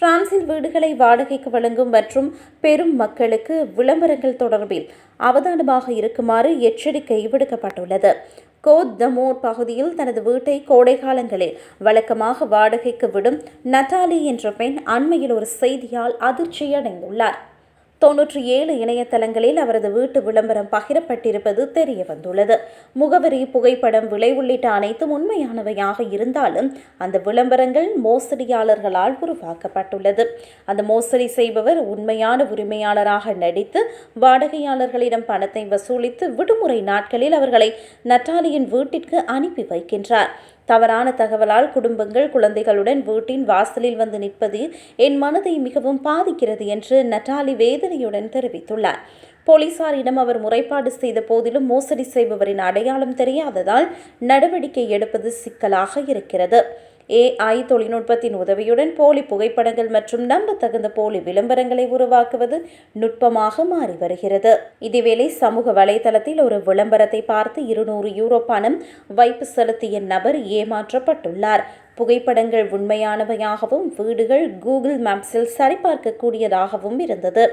பிரான்சில் வீடுகளை வாடகைக்கு வழங்கும் மற்றும் பெரும் மக்களுக்கு விளம்பரங்கள் தொடர்பில் அவதானமாக இருக்குமாறு எச்சரிக்கை விடுக்கப்பட்டுள்ளது. கோத் தமோட் பகுதியில் தனது வீட்டை கோடை காலங்களில் வழக்கமாக வாடகைக்கு விடும் நட்டாலி என்ற பெண் அண்மையில் ஒரு செய்தியால் அதிர்ச்சியடைந்துள்ளார். தொன்னூற்றி ஏழு இணையதளங்களில் அவரது வீட்டு விளம்பரம் பகிரப்பட்டிருப்பது தெரிய வந்துள்ளது முகவரி புகைப்படம் விலை உள்ளிட்ட அனைத்தும் உண்மையானவையாக இருந்தாலும் அந்த விளம்பரங்கள் மோசடியாளர்களால் உருவாக்கப்பட்டுள்ளது. அந்த மோசடி செய்பவர் உண்மையான உரிமையாளராக நடித்து வாடகையாளர்களிடம் பணத்தை வசூலித்து விடுமுறை நாட்களில் அவர்களை நட்டாலியின் வீட்டிற்கு அனுப்பி வைக்கின்றார். தவறான தகவலால் குடும்பங்கள் குழந்தைகளுடன் வீட்டின் வாசலில் வந்து நிற்பது என் மனதை மிகவும் பாதிக்கிறது என்று நட்டாலி வேதனையுடன் தெரிவித்துள்ளார். போலீசாரிடம் அவர் முறைப்பாடு செய்த போதிலும் மோசடி செய்பவரின் அடையாளம் தெரியாததால் நடவடிக்கை எடுப்பது சிக்கலாக இருக்கிறது. ஏஐ தொழில்நுட்பத்தின் உதவியுடன் போலி புகைப்படங்கள் மற்றும் நம்பத்தகுந்த போலி விளம்பரங்களை உருவாக்குவது நுட்பமாக மாறி வருகிறது. இதேவேளை சமூக வலைதளத்தில் ஒரு விளம்பரத்தை பார்த்து இருநூறு யூரோ பணம் வைப்பு செலுத்திய நபர் ஏமாற்றப்பட்டுள்ளார். புகைப்படங்கள் உண்மையானவையாகவும் வீடுகள் கூகுள் மேப்ஸில் சரிபார்க்கக்கூடியதாகவும் இருந்தது.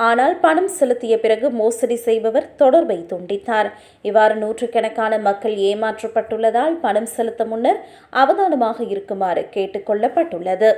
ஆனால் பணம் செலுத்திய பிறகு மோசடி செய்பவர் தொடர்பை துண்டித்தார். இவ்வாறு நூற்றுக்கணக்கான மக்கள் ஏமாற்றப்பட்டுள்ளதால் பணம் செலுத்த முன்னர் அவதானமாக இருக்குமாறு கேட்டுக்கொள்ளப்பட்டுள்ளது